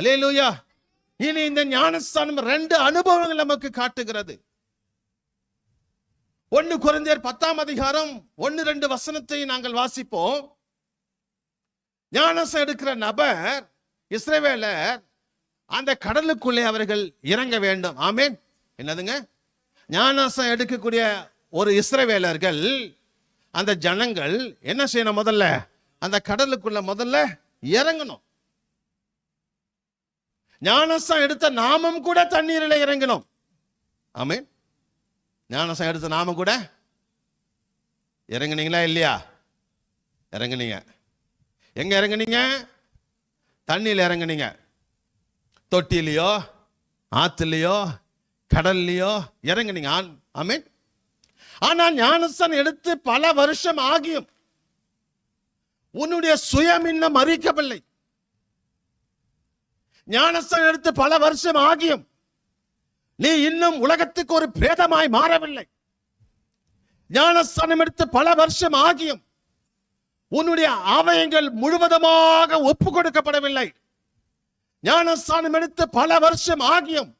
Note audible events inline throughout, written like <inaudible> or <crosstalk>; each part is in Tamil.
அல்லேலூயா இனி இந்த ஞானஸ்தானம் ரெண்டு அனுபவங்கள் நமக்கு காட்டுகிறது. ஒன்னு குறைந்தர் பத்தாம் அதிகாரம் ஒன்னு ரெண்டு வசனத்தை நாங்கள் வாசிப்போம். ஞானசம் எடுக்கிற நபர் இஸ்ரேவேலர் அந்த கடலுக்குள்ளே அவர்கள் இறங்க வேண்டும். ஆமேன். என்னதுங்க? ஞானசம் எடுக்கக்கூடிய ஒரு இஸ்ரவேலர்கள் அந்த ஜனங்கள் என்ன செய்யணும் முதல்ல? அந்த கடலுக்குள்ள முதல்ல இறங்கணும். ஞானசம் எடுத்த நாமம் கூட தண்ணீரில் இறங்கணும் ஆமே ஞானசம் எடுத்த நாமம் கூட இறங்குனீங்களா இல்லையா? இறங்குனீங்க. எங்க இறங்குனீங்க? தண்ணியில் இறங்குனீங்க. தொட்டிலையோ ஆத்துலையோ கடல்லையோ இறங்குனீங்க. ஆன் ஆமீன். ஆனால் ஞானசன் எடுத்து பல வருஷம் ஆகியும். உன்னுடைய சுயம் இன்னும் அறிக்கவில்லை ஞானஸ்தானம் எடுத்து பல வருஷம் ஆகியும் நீ இன்னும் உலகத்துக்கு ஒரு பிரேதமாய் மாறவில்லை. ஞானஸ்தானம் எடுத்து பல வருஷம் ஆகியும் உன்னுடைய ஆவயங்கள் முழுவதுமாக ஒப்பு கொடுக்கப்படவில்லை. ஞானஸ்தானம் எடுத்து பல வருஷம் ஆகியும்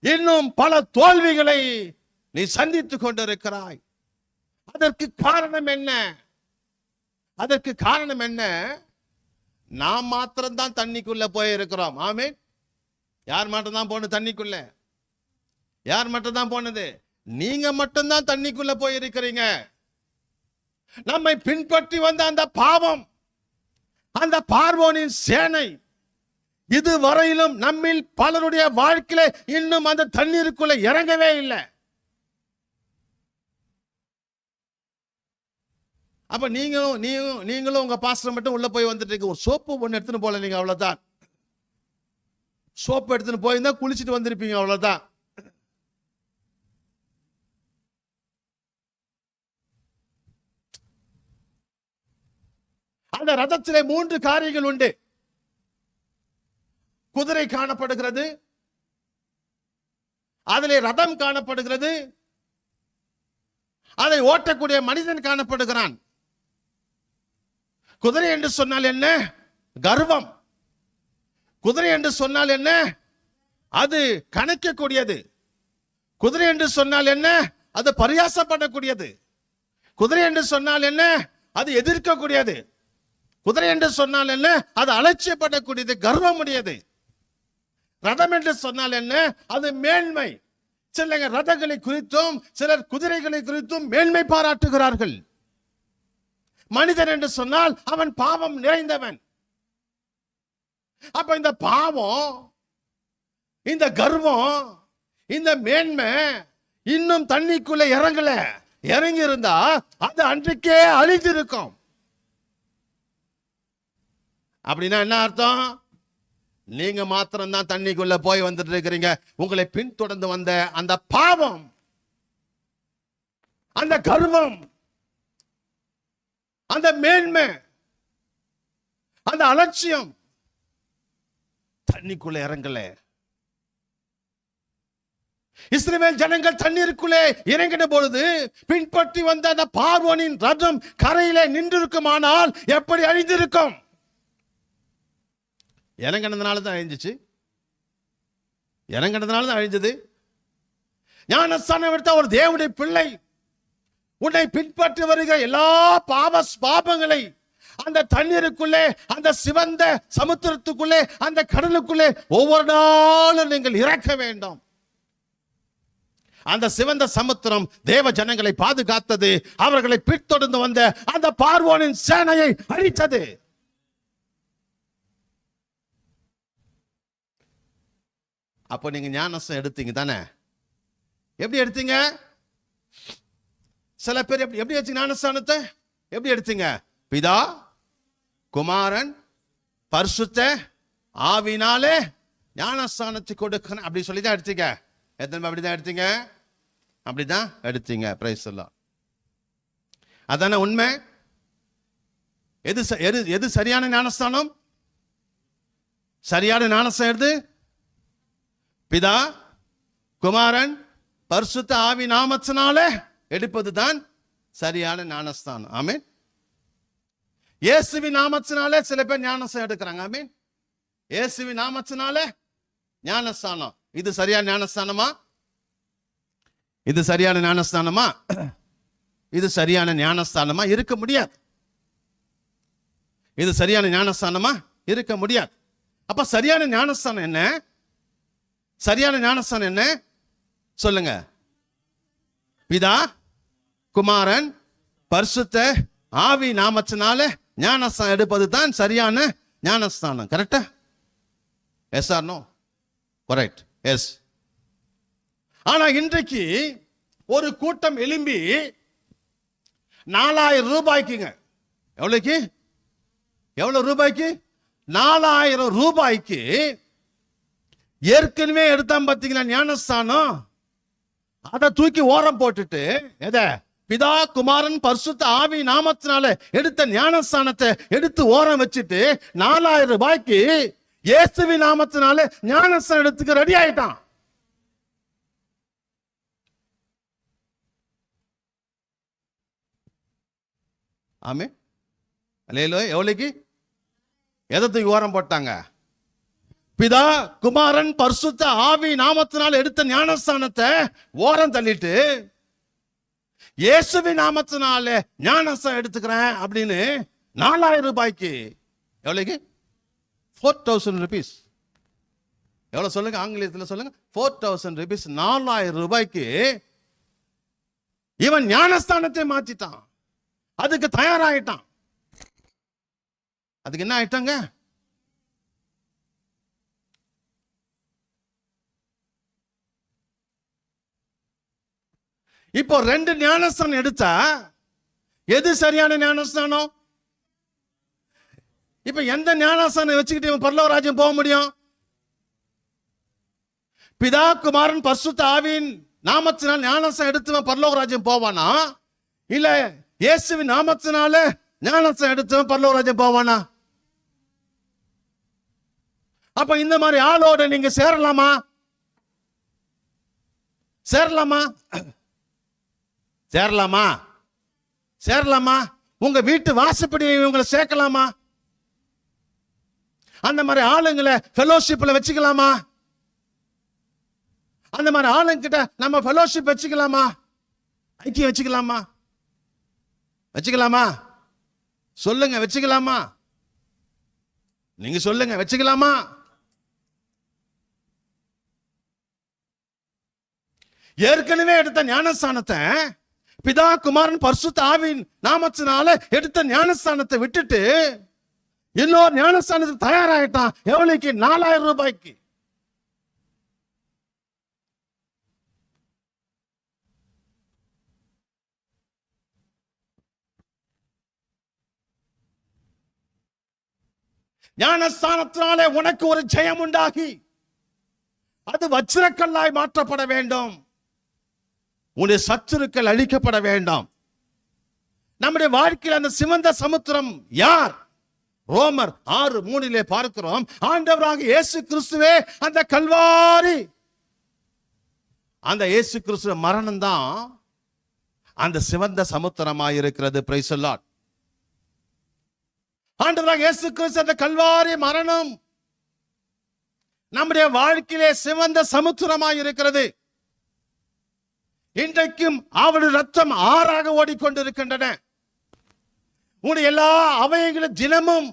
இன்னும் பல தோல்விகளை நீ சந்தித்துக் கொண்டிருக்கிறாய். அதற்கு காரணம் என்ன? அதற்கு காரணம் என்ன? நாம் மாத்திரம்தான் தண்ணிக்குள்ளே போயிருக்கிறோம். ஆமீன். யார் மட்டும்தான் போனது தண்ணிக்குள்ளே? யார் மட்டும்தான் போனது? நீங்கள் மட்டும்தான் தண்ணிக்குள்ளே போயிருக்கிறீங்க. நம்மை பின்பற்றி வந்த அந்த பாவம் அந்த பார்வோனின் சேனை இதுவரையிலும் நம்மில் பலருடைய வாழ்க்கையில இன்னும் அந்த தண்ணீருக்குள்ள இறங்கவே இல்லை. அப்போ நீங்களும் நீங்களும் நீங்களும் உங்க பாஸ்டர் மட்டும் உள்ள போய் வந்துட்டு இருக்கு. ஒரு சோப்பு ஒன்று எடுத்துன்னு போகல நீங்கள் அவ்வளவுதான். சோப்பு எடுத்துன்னு போயிருந்தா குளிச்சுட்டு வந்திருப்பீங்க அவ்வளவுதான். அந்த ரதத்திலே மூன்று காரியங்கள் உண்டு. குதிரை காணப்படுகிறது. அதிலே ரதம் காணப்படுகிறது. அதை ஓட்டக்கூடிய மனிதன் காணப்படுகிறான். குதிரை என்று சொன்னால் என்ன? கர்வம். குதிரை என்று சொன்னால் என்ன? அது கணக்கக்கூடியது. குதிரை என்று சொன்னால் என்ன? அது பரியாசப்படக்கூடியது. குதிரை என்று சொன்னால் என்ன? அது எதிர்க்கக்கூடியது. குதிரை என்று சொன்னால் என்ன? அது அலட்சியப்படக்கூடியது கர்வமுடையது. ரதம் என்று சொன்னால் என்ன? அது மேன்மை. சிலங்க ரதங்களை குறித்தும் சிலர் குதிரைகளை குறித்தும் மேன்மை பாராட்டுகிறார்கள். மனிதன் என்று சொன்னால் அவன் பாவம் நிறைந்தவன். அப்ப இந்த பாவம் இந்த கர்வம் இந்த மேன்மை இன்னும் தண்ணிக்குள்ள இறங்கல. இறங்கி இருந்தா அது அன்றைக்கே அழிஞ்சிருக்கும் அப்படின்னா என்ன அர்த்தம்? நீங்க மாத்திரம் தான் தண்ணிக்குள்ள போய் வந்துட்டு இருக்கிறீங்க. உங்களை பின்தொடர்ந்து வந்த அந்த பாவம் அந்த கர்வம் அந்த மேன்மை அந்த அலட்சியம். தண்ணிக்குள்ள இறங்கல. இஸ்ரேல் ஜனங்கள் தண்ணீருக்குள்ளே இறங்கின பொழுது பின்பற்றி வந்த அந்த பார்வனின் ரதம் கரையிலே நின்றிருக்குமானால் எப்படி அழிந்திருக்கும்? இறங்கினதுனால தான் அழிஞ்சிச்சு. இறங்கினதுனால தான் அழிஞ்சது. ஞானஸ்தானம் எடுத்த ஒரு தேவனுடைய பிள்ளை உன்னை பின்பற்றி வருகிற எல்லா பாவ பாபங்களை அந்த தண்ணீருக்குள்ளே அந்த சிவந்த சமுத்திரத்துக்குள்ளே அந்த கடலுக்குள்ளே ஒவ்வொரு நாளும் நீங்கள் இறக்க வேண்டும். அந்த சிவந்த சமுத்திரம் தேவ ஜனங்களை பாதுகாத்தது. அவர்களை பின்தொடர்ந்து வந்த அந்த பார்வோனின் சேனையை அழித்தது. அப்போ நீங்க ஞானசம் எடுத்தீங்க தானே? எப்படி எடுத்தீங்க? சில பேர் எப்படி எப்படி எடுத்தீங்க ஞானஸ்தானத்தை? எப்படி எடுத்தீங்க? பிதா குமாரன் பரிசுத்த ஆவினாலே ஞானஸ்தானத்தை கொடுக்கணும். அப்படி சொல்லி தான் எடுத்தீங்க. எத்தனை அப்படி அப்படிதான் எடுத்தீங்க? அப்படிதான் எடுத்தீங்க. பிரைஸ் எல்லாம் அதானே உண்மை? எது ச- எது எது சரியான ஞானஸ்தானம்? சரியான ஞானஸ்தானம் எது? பிதா குமாரன் பரிசுத்த ஆவி நாமத்தினாலே எடுப்பது தான் சரியான ஞானஸ்தானம். ஆமீன். இயேசுவி நாமத்தினாலே சில பேர் ஞானஸ்தானம் எடுக்கிறாங்க. ஆமீன். இயேசுவி நாமத்தினாலே ஞானஸ்தானம். இது சரியான ஞானஸ்தானமா? இது சரியான ஞானஸ்தானமா? இது சரியான ஞானஸ்தானமா? இருக்க முடியாது. இது சரியான ஞானஸ்தானமா? இருக்க முடியாது. அப்ப சரியான ஞானஸ்தானம் என்ன? சரியான ஞானஸ்தானம் என்ன? சொல்லுங்க. பிதா குமாரன் பரிசுத்த ஆவி நாமத்தினால ஞானஸ்தானம் எடுப்பது தான் சரியான ஞானஸ்தானம். கரெக்டா yes or no correct yes ஆனா இன்றைக்கு ஒரு கூட்டம் எலும்பி நாலாயிரம் ரூபாய்க்குங்க. எவ்வளோக்கு எவ்வளவு ரூபாய்க்கு? நாலாயிரம் ரூபாய்க்கு ஏற்கனவே எடுத்தான் பார்த்தீங்களா ஞானஸ்தானம்? அதை தூக்கி ஓரம் போட்டுட்டு எதை? பிதா குமாரன் பரிசுத்த ஆவி நாமத்தினால எடுத்த ஞானஸ்தானத்தை எடுத்து ஓரம் வச்சுட்டு நாலாயிரம் ரூபாய்க்கு இயேசுவி நாமத்தினால ஞானஸ்தானம் எடுத்துக்க ரெடி ஆயிட்டான். ஆமே அலையிலோ எவ்வளோக்கு எதை தூக்கி ஓரம் போட்டாங்க? பிதா குமாரன் பரிசுத்த ஆவி நாமத்தினால் எடுத்த ஞானஸ்தானத்தை ஓரம் தள்ளிட்டு இயேசுவி நாமத்தினால ஞானசம் எடுத்துக்கிறேன் அப்படின்னு நாலாயிரம் ரூபாய்க்கு எவ்வளோக்கு ஃபோர் தௌசண்ட் ருபீஸ் எவ்வளோ சொல்லுங்க? ஆங்கிலத்தில் சொல்லுங்க. ஃபோர் தௌசண்ட் ருபீஸ் நாலாயிரம் ரூபாய்க்கு இவன் ஞானஸ்தானத்தை மாற்றிட்டான். அதுக்கு தயாராகிட்டான் அதுக்கு என்ன ஆயிட்டாங்க? இப்போ ரெண்டு ஞானஸ்தானம் எடுத்தா எது சரியான ஞானஸ்தானம்? இப்ப எந்த ஞானஸ்தானம் வச்சுக்கிட்டு இவன் போக முடியும்? பிதா குமாரன் பரிசுத்த ஆவியின் நாமத்தினால் ஞானஸ்தானம் எடுத்தவன் பரலோகராஜ்யம் போவானா? இல்ல இயேசுவின் நாமத்தினால ஞானஸ்தானம் எடுத்தவன் பரலோகராஜ்யம் போவானா? அப்ப இந்த மாதிரி ஆளோட நீங்க சேரலாமா? சேரலாமா? சேரலாமா? சேரலாமா? உங்க வீட்டு வாசப்படி இவங்களை சேர்க்கலாமா? அந்த மாதிரி ஆளுங்களை ஃபெலோஷிப்பில் வச்சுக்கலாமா? அந்த மாதிரி ஆளுங்கிட்ட நம்ம ஃபெலோஷிப் வச்சுக்கலாமா? ஐக்கியம் வச்சுக்கலாமா? வச்சுக்கலாமா? சொல்லுங்க வச்சுக்கலாமா? நீங்க சொல்லுங்க வச்சுக்கலாமா? ஏற்கனவே எடுத்த ஞானஸ்தானத்தை பிதா குமாரன் பரிசுத்த ஆவின் நாமத்தினால எடுத்த ஞானஸ்தானத்தை விட்டுட்டு இன்னொரு ஞானஸ்தானத்துக்கு தயாராயிட்டான் எவ்வளவுக்கு நாலாயிரம் ரூபாய்க்கு. ஞானஸ்தானத்தினாலே உனக்கு ஒரு ஜெயம் உண்டாகி அது வச்சிரக்கல்லாய் மாற்றப்பட வேண்டும். உன்னுடைய சத்துருக்கள் அழிக்கப்பட வேண்டாம். நம்முடைய வாழ்க்கையில் அந்த சிவந்த சமுத்திரம் யார்? ரோமர் ஆறு மூணிலே பார்க்கிறோம். ஆண்டவராக இயேசு கிறிஸ்துவே அந்த கல்வாரி. அந்த இயேசு கிறிஸ்துவ மரணம் தான் அந்த சிவந்த சமுத்திரமாக இருக்கிறது பிரைசல்லாட் ஆண்டவராக இயேசு கிறிஸ்து அந்த கல்வாரி மரணம் நம்முடைய வாழ்க்கையிலே சிவந்த சமுத்திரமாய் இருக்கிறது இன்றைக்கும் அவருடைய ரத்தம் ஆறாக ஓடிக்கொண்டிருக்கின்றன. உன்னுடைய எல்லா அவயங்களும் தினமும்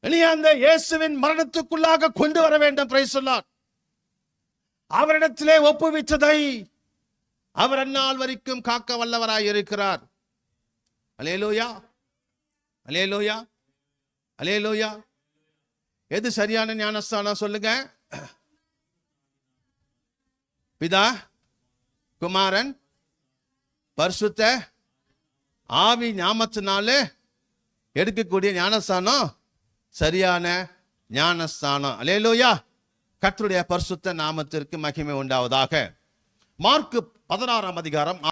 நீ அந்த இயேசுவின் மரணத்துக்குள்ளாக கொண்டு வர வேண்டும் பிரைஸ் சொன்னார் அவரிடத்திலே ஒப்புவித்ததை அவர் அந்நாள் வரைக்கும் காக்க வல்லவராய் இருக்கிறார். அலேலோயா அலேலோயா அலேலோயா எது சரியான ஞானஸ்தானம் சொல்லுங்க. <clears throat> பிதா குமாரன் பரிசுத்த ஆவி ஞாபகத்தினால எடுக்கக்கூடிய ஞானஸ்தானம் சரியான ஞானஸ்தானம். அலேலோயா கத்தருடைய பரிசுத்த நாமத்திற்கு மகிமை உண்டாவதாக. மார்க்கு பதினாறாம் அதிகாரம்